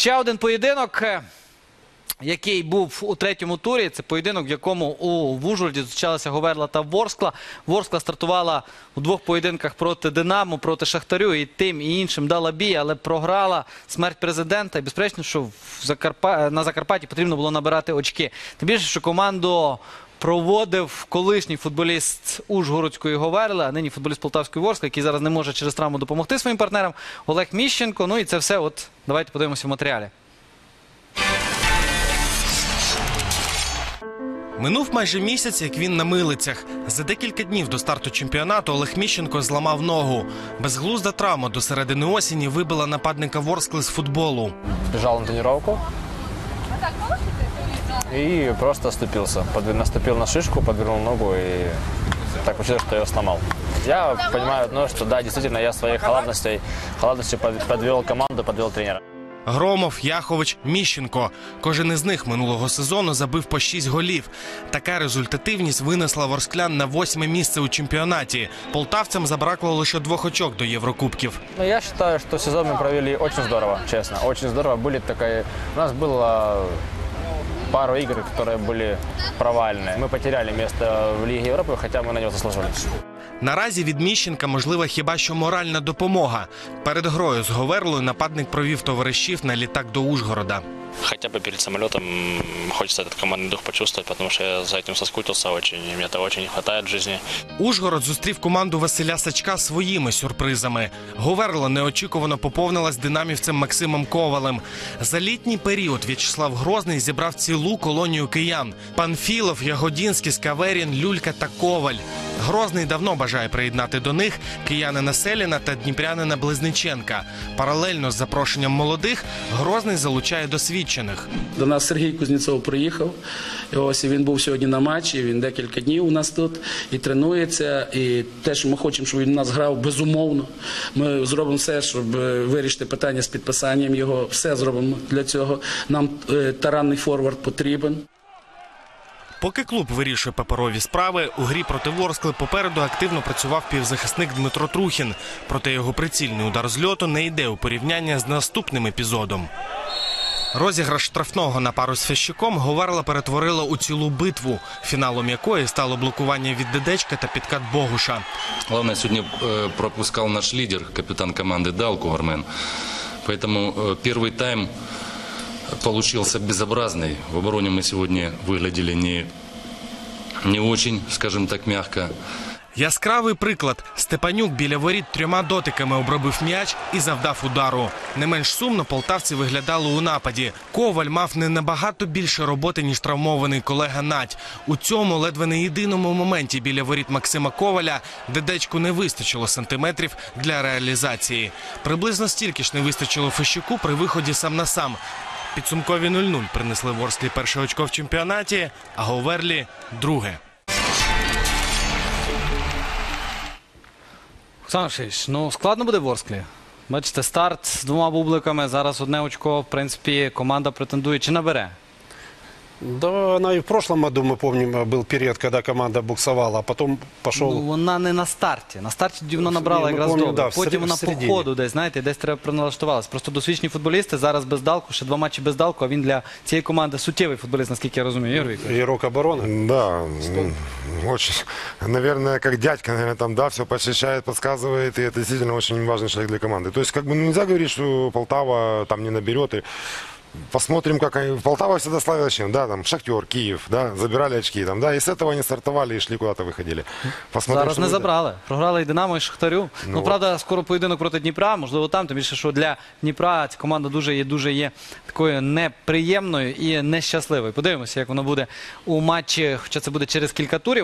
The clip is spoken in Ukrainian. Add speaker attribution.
Speaker 1: Ще один поєдинок, е, який був у третьому турі. Це поєдинок, в якому у в Ужгороді зустрічалися Говерла та Ворскла. Ворскла стартувала у двох поєдинках проти Динамо, проти Шахтарю. І тим і іншим дала бій, але програла смерть президента. І безперечно, що в Закарпа... на Закарпатті потрібно було набирати очки. Тим більше, що команду. Проводив колишній футболіст Ужгородської Говерли, а нині футболіст Полтавської Ворскли, який зараз не може через травму допомогти своїм партнерам. Олег Міщенко. Ну і це все. От давайте подивимося в матеріалі.
Speaker 2: Минув майже місяць, як він на милицях. За декілька днів до старту чемпіонату Олег Міщенко зламав ногу. Безглузда травма до середини осені вибила нападника Ворскли з футболу.
Speaker 3: бежал на тренировку и просто оступился. Подве- Наступил на шишку, подвернул ногу и так получилось, что я сломал. Я понимаю одно, что да, действительно, я своей халатностью, халатностью под- подвел команду, подвел тренера.
Speaker 2: Громов, Яхович, Міщенко. Кожен із них минулого сезону забив по 6 голів. Така результативність винесла ворсклян на восьме місце у чемпіонаті. Полтавцям забракло лише двох очок до Єврокубків.
Speaker 3: Но я считаю, что сезон мы провели очень здорово, честно. Очень здорово. Были такая... У нас было пару игр, которые были провальные. Мы потеряли место в Лиге Европы, хотя мы на него заслужили.
Speaker 2: Наразі від Міщенка можлива хіба що моральна допомога. Перед грою з Говерлою нападник провів товаришів на літак до Ужгорода.
Speaker 4: Хотя бы перед самолетом м, хочется этот командный дух почувствовать, потому что я за этим соскучился очень, и мне этого очень не хватает в жизни.
Speaker 2: Ужгород зустрів команду Василя Сачка своїми сюрпризами. Говерло неочікувано поповнилась динамівцем Максимом Ковалем. За літній період В'ячеслав Грозний зібрав цілу колонію киян: Панфілов, Ягодінський, Скаверін, Люлька та Коваль. Грозний давно бажає приєднати до них киянина Селіна та дніпрянина Близниченка. Паралельно з запрошенням молодих Грозний залучає досвідчених.
Speaker 5: До нас Сергій Кузнєцов приїхав. Ось він був сьогодні на матчі. Він декілька днів у нас тут і тренується. І те, що ми хочемо, щоб він у нас грав, безумовно. Ми зробимо все, щоб е, вирішити питання з підписанням його. Все зробимо для цього. Нам е, таранний форвард потрібен.
Speaker 2: Поки клуб вирішує паперові справи, у грі проти Ворскли попереду активно працював півзахисник Дмитро Трухін. Проте його прицільний удар з льоту не йде у порівняння з наступним епізодом. Розіграш штрафного на пару з Фещуком Говерла перетворила у цілу битву, фіналом якої стало блокування від Дедечка та підкат Богуша.
Speaker 6: Главное, сегодня э, пропускал наш лидер, капитан команды Далку Армен. Поэтому э, первый тайм получился безобразный. В обороне мы сегодня выглядели не, не очень, скажем так, мягко.
Speaker 2: Яскравий приклад. Степанюк біля воріт трьома дотиками обробив м'яч і завдав удару. Не менш сумно полтавці виглядали у нападі. Коваль мав не набагато більше роботи, ніж травмований колега Надь. У цьому ледве не єдиному моменті біля воріт Максима Коваля дедечку не вистачило сантиметрів для реалізації. Приблизно стільки ж не вистачило Фещуку при виході сам на сам. Підсумкові 0-0 принесли Ворсклі перше очко в чемпіонаті, а Говерлі друге.
Speaker 1: Олександр Шиш, ну складно буде Ворсклі. Бачите, старт з двома бубликами. Зараз одне очко. В принципі, команда претендує чи набере.
Speaker 7: Да, она и в прошлом году, мы помним, был период, когда команда буксовала, а потом пошел...
Speaker 1: Ну, вона не на старті. На старті тоді вона набрала
Speaker 7: Ні, ми
Speaker 1: якраз
Speaker 7: помню,
Speaker 1: добре.
Speaker 7: да, в
Speaker 1: Потім
Speaker 7: сер-
Speaker 1: вона по
Speaker 7: всередині.
Speaker 1: ходу десь, знаєте, десь треба проналаштувалась. Просто досвідчені футболісти зараз без далку, ще два матчі без далку, а він для цієї команди суттєвий футболіст, наскільки я розумію. Ігор Вікторович.
Speaker 7: Игрок обороны.
Speaker 8: Да, м, очень, наверное, как дядька, наверное, там, да, все посвящает, подсказывает, и это действительно очень важный человек для команды. То есть, как бы, ну, нельзя говорить, что Полтава там не наберет, и посмотрим, как они... Полтава всегда славилась чем, да, там, Шахтер, Киев, да, забирали очки, там, да, и с этого они стартовали и шли куда-то выходили. Посмотрим,
Speaker 1: Зараз не
Speaker 8: будет.
Speaker 1: забрали. Програли і Динамо, і Шахтарю. Ну,
Speaker 8: Ну,
Speaker 1: правда, скоро поєдинок проти Дніпра, можливо, там. Тим більше, що для Дніпра ця команда дуже є, дуже є такою неприємною і нещасливою. Подивимося, як воно буде у матчі, хоча це буде через кілька турів.